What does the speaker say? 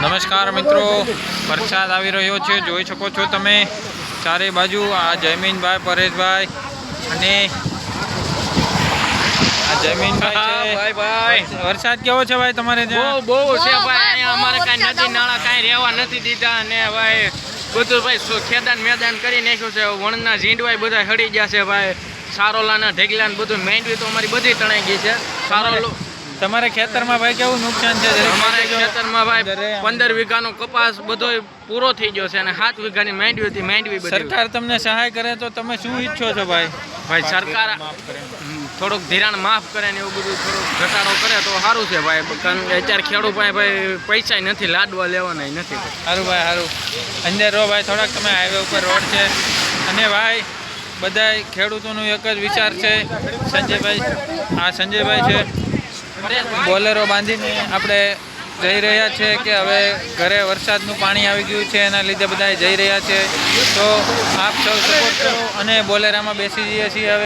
નમસ્કાર મિત્રો વરસાદ આવી રહ્યો છે જોઈ શકો છો તમે. ચારે બાજુ આ જયમીનભાઈ પરેશભાઈ અને આ જયમીનભાઈ છે. ભાઈ ભાઈ. વરસાદ કેવો છે ભાઈ તમારે બહુ ત્યાં? બહુ છે ભાઈ. અહીંયા અમારે કાંઈ નદી નાળા કાંઈ રહેવા નથી દીધા અને ભાઈ બધું ભાઈ ખેદાન મેદાન કરી નાખ્યું છે. વણના ઝીંડવાય બધા હળી ગયા છે ભાઈ. સારોલાના ઢેગલા ને બધું મેંડવી તો અમારી બધી તણાઈ ગઈ છે. સારો તમારે ખેતરમાં ભાઈ કેવું નુકસાન છે? અમારે ખેતરમાં ભાઈ પંદર વીઘાનો કપાસ બધો પૂરો થઈ ગયો છે અને સાત વીઘાની માંડવી હતી માંડવી સરકાર તમને સહાય કરે તો તમે શું ઈચ્છો છો ભાઈ? ભાઈ સરકાર થોડુંક ધિરાણ માફ કરે ને એવું બધું થોડુંક ઘટાડો કરે તો સારું છે ભાઈ. કારણ કે અત્યારે ખેડૂત ભાઈ ભાઈ પૈસા નથી લાડવા લેવાના નથી. સારું ભાઈ સારું અંદર રહો ભાઈ થોડાક તમે હાઈવે ઉપર રોડ છે. અને ભાઈ બધાય ખેડૂતોનું એક જ વિચાર છે. સંજયભાઈ આ સંજયભાઈ છે. બોલેરો બાંધીને આપણે જઈ રહ્યા છે કે હવે ઘરે વરસાદનું પાણી આવી ગયું છે એના લીધે બધા જઈ રહ્યા છે. તો આપ સૌ સપોર્ટ કરો અને બોલેરામાં બેસી જઈએ છીએ. હવે